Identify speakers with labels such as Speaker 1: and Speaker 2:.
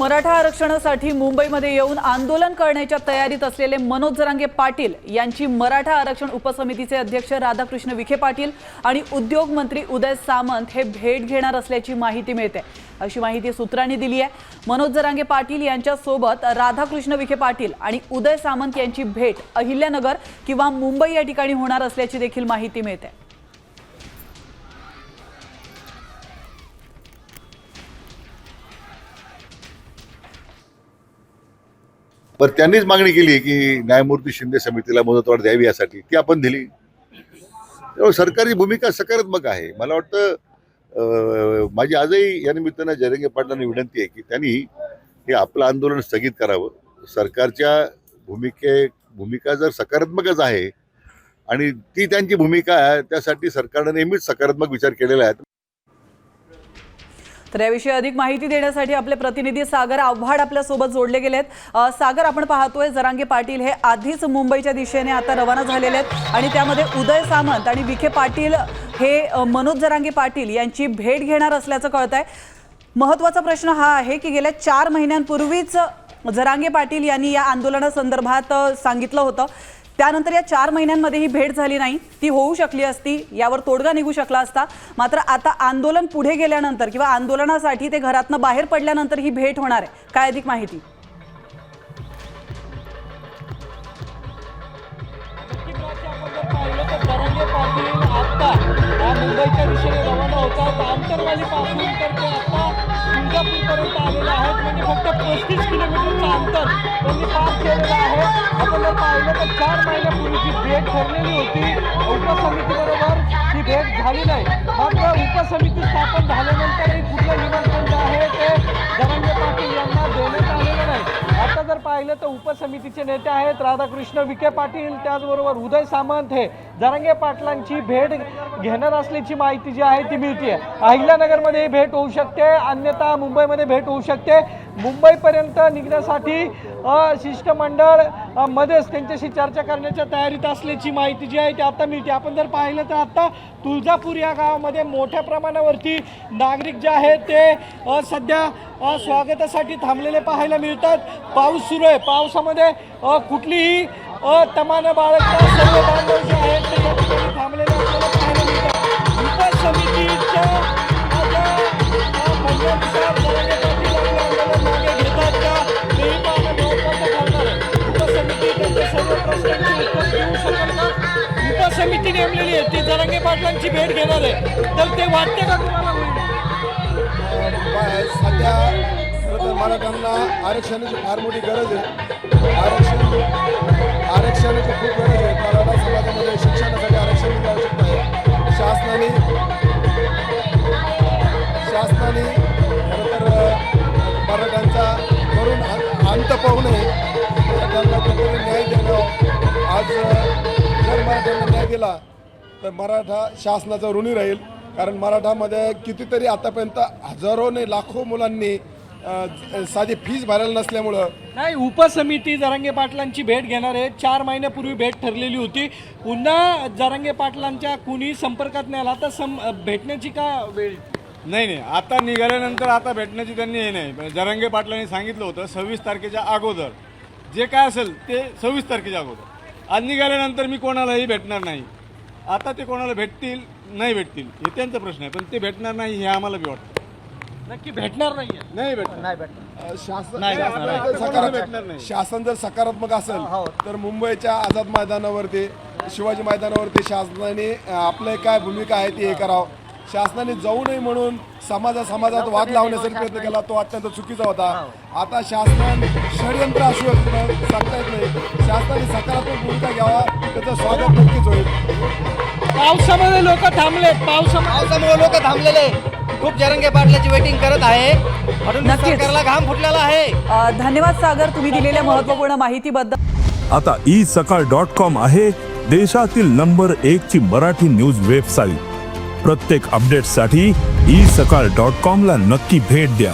Speaker 1: मराठा आरक्षणासाठी मुंबईमध्ये येऊन आंदोलन करण्याच्या तयारीत असलेले मनोज जरांगे पाटील यांची मराठा आरक्षण उपसमितीचे अध्यक्ष राधाकृष्ण विखे पाटील आणि उद्योग मंत्री उदय सामंत हे भेट घेणार असल्याची माहिती मिळते. अशी माहिती सूत्रांनी दिली आहे. मनोज जरांगे पाटील यांच्यासोबत राधाकृष्ण विखे पाटील आणि उदय सामंत यांची भेट अहिल्यानगर किंवा मुंबई या ठिकाणी होणार असल्याची देखील माहिती मिळते.
Speaker 2: पण त्यांनीच मागणी केली की न्यायमूर्ती शिंदे समितीला मुदतवाढ द्यावी यासाठी. ती आपण दिली. त्यामुळे सरकारी भूमिका सकारात्मक आहे. मला वाटतं माझी आजही या निमित्तानं जयरंगे पाटलांना विनंती आहे की त्यांनी हे आपलं आंदोलन स्थगित करावं. सरकारच्या भूमिके भूमिका जर सकारात्मकच आहे आणि ती त्यांची भूमिका आहे त्यासाठी सरकारनं नेहमीच सकारात्मक विचार केलेला आहे.
Speaker 1: तर याविषयी अधिक माहिती देण्यासाठी आपले प्रतिनिधी सागर आव्हाड आपल्यासोबत जोडले गेलेत. सागर आपण पाहतोय जरांगे पाटील हे आधीच मुंबईच्या दिशेने आता रवाना झालेले आहेत आणि त्यामध्ये उदय सामंत आणि विखे पाटील हे मनोज जरांगे पाटील यांची भेट घेणार असल्याचं कळत आहे महत्त्वाचा प्रश्न हा आहे की गेल्या चार महिन्यांपूर्वीच जरांगे पाटील यांनी या आंदोलनासंदर्भात सांगितलं होतं. त्यानंतर या चार महिन्यांमध्ये ही भेट झाली नाही. ती होऊ शकली असती यावर तोडगा निघू शकला असता. मात्र आता आंदोलन पुढे गेल्यानंतर किंवा आंदोलनासाठी ते घरातनं बाहेर पडल्यानंतर ही भेट होणार आहे. काय अधिक माहिती?
Speaker 3: मुंबईच्या दिशेने रवाना होतात तर ते आता तुळजापूरपर्यंत आलेले आहेत म्हणजे फक्त पस्तीस किलोमीटरचं अंतर. त्यांनी आपण जर पाहिलं तर चार महिन्यापूर्वीची भेट ठरलेली होती. उपसमितीबरोबर ती भेट झाली नाही. मात्र उपसमिती स्थापन झाल्यानंतरही कुठलं निमंत्रण जे आहे ते धनंजय पाटील यांना देण्यात आलेलं नाही. आता जर पाहिलं तर उपसमितीचे नेते आहेत राधाकृष्ण विखे पाटील त्याचबरोबर उदय सामंत हे. जरांगे पाटलांची भेट घेणार असल्याची माहिती जी आहे ती मिळते अहिल्यानगरमध्ये ही भेट होऊ शकते अन्यथा मुंबईमध्ये भेट होऊ शकते. मुंबईपर्यंत निघण्यासाठी शिष्टमंडळ मध्येच त्यांच्याशी चर्चा करण्याच्या तयारीत असल्याची माहिती जी आहे ती आता मिळते. आपण जर पाहिलं तर आत्ता तुळजापूर या गावामध्ये मोठ्या प्रमाणावरती नागरिक जे आहेत ते सध्या स्वागतासाठी थांबलेले पाहायला मिळतात. पाऊस सुरू आहे. पावसामध्ये कुठलीही तमानं बाळगता सर्व बांधव जे आहेत ते या ठिकाणी थांबलेले आपल्याला पाहायला मिळतात उपसमितीच्या अ, ज्या, जरांगे पाटील आपलं आंदोलन मागे घेतात का? तेही पाहणं ठरणार आहे. उपसमिती त्यांच्या सर्व प्रश्नांची उत्तर देऊ शकेल का? उपसमिती नेमलेली आहे. ती जरांगे पाटलांची भेट घेणार आहे. तर ते वाटते का तुम्हाला
Speaker 4: सध्या मराठ्यांना आरक्षणाची फार मोठी गरज आहे. आरक्षण आरक्षणाची खूप गरज आहे. मराठा समाजामध्ये शिक्षणासाठी आरक्षणाची आवश्यकता आहे. शासनाने शासनाने खरं तर मराठ्यांचा करून अंत पाहू नये. मराठ्यांना कुठेतरी न्याय देणं आज जर मराठ्यांना न्याय दिला तर मराठा शासनाचा ऋणी राहील. कारण मराठामध्ये कितीतरी आतापर्यंत हजारो ने लाखो मुलांनी साधी फीस भरायला नसल्यामुळं.
Speaker 3: नाही उपसमिती जरांगे पाटलांची भेट घेणार आहे. चार महिन्यापूर्वी भेट ठरलेली होती. पुन्हा जरांगे पाटलांच्या कुणी संपर्कात नाही आला तर सम भेटण्याची का वेळ?
Speaker 5: नाही नाही. आता निघाल्यानंतर आता भेटण्याची त्यांनी हे नाही. जरंगे पाटलांनी सांगितलं होतं सव्वीस तारखेच्या अगोदर. जे काय असेल ते सव्वीस तारखेच्या अगोदर. आज निघाल्यानंतर मी कोणालाही भेटणार नाही. आता ते कोणाला भेटतील? नाही भेटतील. हे त्यांचा प्रश्न आहे. पण ते भेटणार नाही हे आम्हाला बी वाटतं.
Speaker 3: नक्की भेटणार नाहीये.
Speaker 5: नाही भेटणार.
Speaker 3: नाही भेटणार.
Speaker 4: अ, शासन
Speaker 3: नाही,
Speaker 4: शासन
Speaker 3: नाही,
Speaker 4: जर. सकारात्मक-
Speaker 5: भेटणार नाही.
Speaker 4: शासन जर सकारात्मक असेल
Speaker 3: हो.
Speaker 4: तर मुंबईच्या आझाद मैदानावरती शिवाजी मैदानावरती शासनाने अ, आपलं काय भूमिका आहे ती हे करावं. शासनाने जाऊ नये म्हणून समाजा समाजात वाद लावण्याचा प्रयत्न केला तो अत्यंत चुकीचा होता. आता शासनाने षडयंत्र असू शकतं, सांगता येत नाही. शासनाने सकारात्मक भूमिका घ्यावा त्याचं स्वागत नक्कीच होईल.
Speaker 3: पावसामध्ये लोक थांबले पावसामध्ये
Speaker 6: पावसामुळे लोक थांबलेले. खूप जरंगे पाटलाची वेटिंग करत आहे. म्हणून
Speaker 1: नक्कीच.
Speaker 6: सरकारला घाम फुटलेला आहे.
Speaker 1: अ, धन्यवाद सागर तुम्ही दिलेल्या महत्त्वपूर्ण माहितीबद्दल.
Speaker 7: आता ई सकाळ डॉट कॉम आहे देशातील नंबर एक ची मराठी न्यूज वेबसाईट. प्रत्येक अपडेटसाठी ई सकाळ डॉट कॉम ला नक्की भेट द्या.